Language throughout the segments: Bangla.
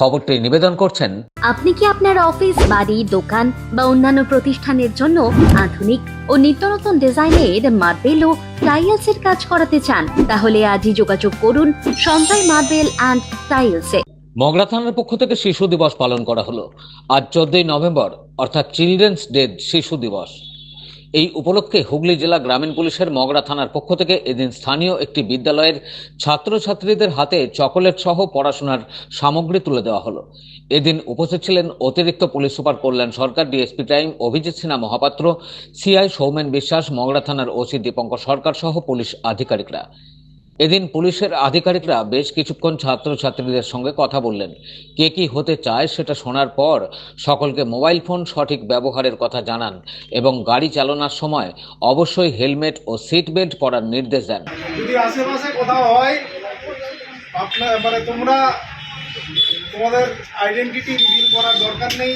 খবরটি নিবেদন করছেন আপনি কি আপনার অফিস বাড়ি দোকান বা অন্যান্য প্রতিষ্ঠানের জন্য আধুনিক ও নিত্য নতুন ডিজাইনের মার্বেল ও টাইলস এর কাজ করাতে চান? তাহলে আজই যোগাযোগ করুন সঞ্জয় মার্বেল অ্যান্ড টাইলসে। মগরা থানার পক্ষ থেকে শিশু দিবস পালন করা হলো। আজ চোদ্দই নভেম্বর অর্থাৎ চিলড্রেন্স ডে শিশু দিবস। এই উপলক্ষে হুগলি জেলা গ্রামীণ পুলিশের মগরা থানার পক্ষ থেকে এদিন স্থানীয় একটি বিদ্যালয়ের ছাত্রছাত্রীদের হাতে চকোলেট সহ পড়াশোনার সামগ্রী তুলে দেওয়া হলো। এদিন উপস্থিত ছিলেন অতিরিক্ত police super Kalyan Sarkar, DSP time, Abhijit Sinha Mahapatra, CI Soumen Biswas Magra থানার ওসি দীপঙ্কর সরকার সহ পুলিশ আধিকারিকরা। এদিন পুলিশের আধিকারিকরা বেশ কিছুক্ষণ ছাত্রছাত্রীদের সঙ্গে কথা বললেন। কে কি হতে চায় সেটা শোনার পর সকলকে মোবাইল ফোন সঠিক ব্যবহারের কথা জানান এবং গাড়ি চালানোর সময় অবশ্যই হেলমেট ও সিট বেল্ট পরার নির্দেশ দেন। যদি আশেপাশে কোথাও হয়, আপনার মানে তোমরা তোমাদের আইডেন্টিটি রিভিল করার দরকার নেই।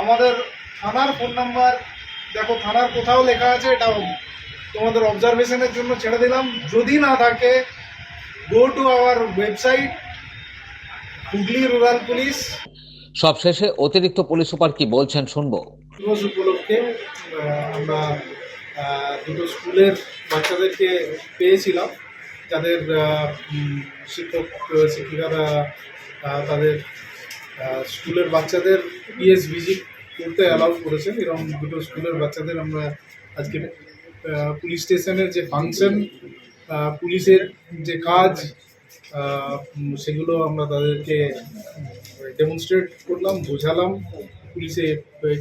আমাদের থানার ফোন নাম্বার দেখো থানার কোথাও লেখা আছে, এটা তোমাদের অবজারভেশনের জন্য ছেড়ে দিলাম। যদি না থাকে go to our website Hooghly rural police সবশেষে অতিরিক্ত পুলিশ সুপার কি বলছেন শুনব। দিবস উপলক্ষে আমরা দুটো স্কুলের বাচ্চাদেরকে পেয়েছিলাম। যাদের শিক্ষক শিক্ষিকারা তাদের স্কুলের বাচ্চাদের পিএস ভিজিট করতে অ্যালাউ করেছেন এরকম দুটো স্কুলের বাচ্চাদের আমরা আজকে পুলিশ স্টেশনের যে ফাংশন পুলিশের যে কাজ সেগুলো আমরা তাদেরকে ডেমনস্ট্রেট করলাম, বোঝালাম, পুলিশে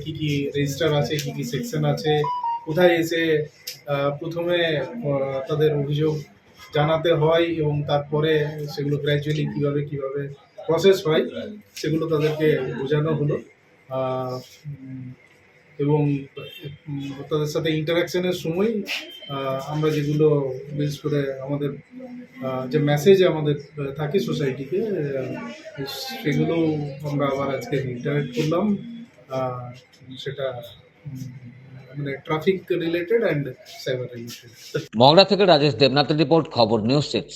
কি কি রেজিস্টার আছে, কি কি সেকশন আছে, কোথায় এসে প্রথমে তাদের অভিযোগ জানাতে হয় এবং তারপরে সেগুলো গ্র্যাজুয়ালি কীভাবে কীভাবে প্রসেস হয়, সেগুলো তাদেরকে বোঝানো হলো। এবং তাদের সাথে ইন্টারাকশনের সময় আমরা যেগুলো বিশেষ করে আমাদের যে মেসেজ আমাদের থাকে সোসাইটিকে সেগুলো আমরা আবার আজকে ইন্টারেক্ট করলাম সেটা মানে traffic related and cyber related Magra থেকে রাজেশ দেবনাথের রিপোর্ট খবর নিউজ সিক্স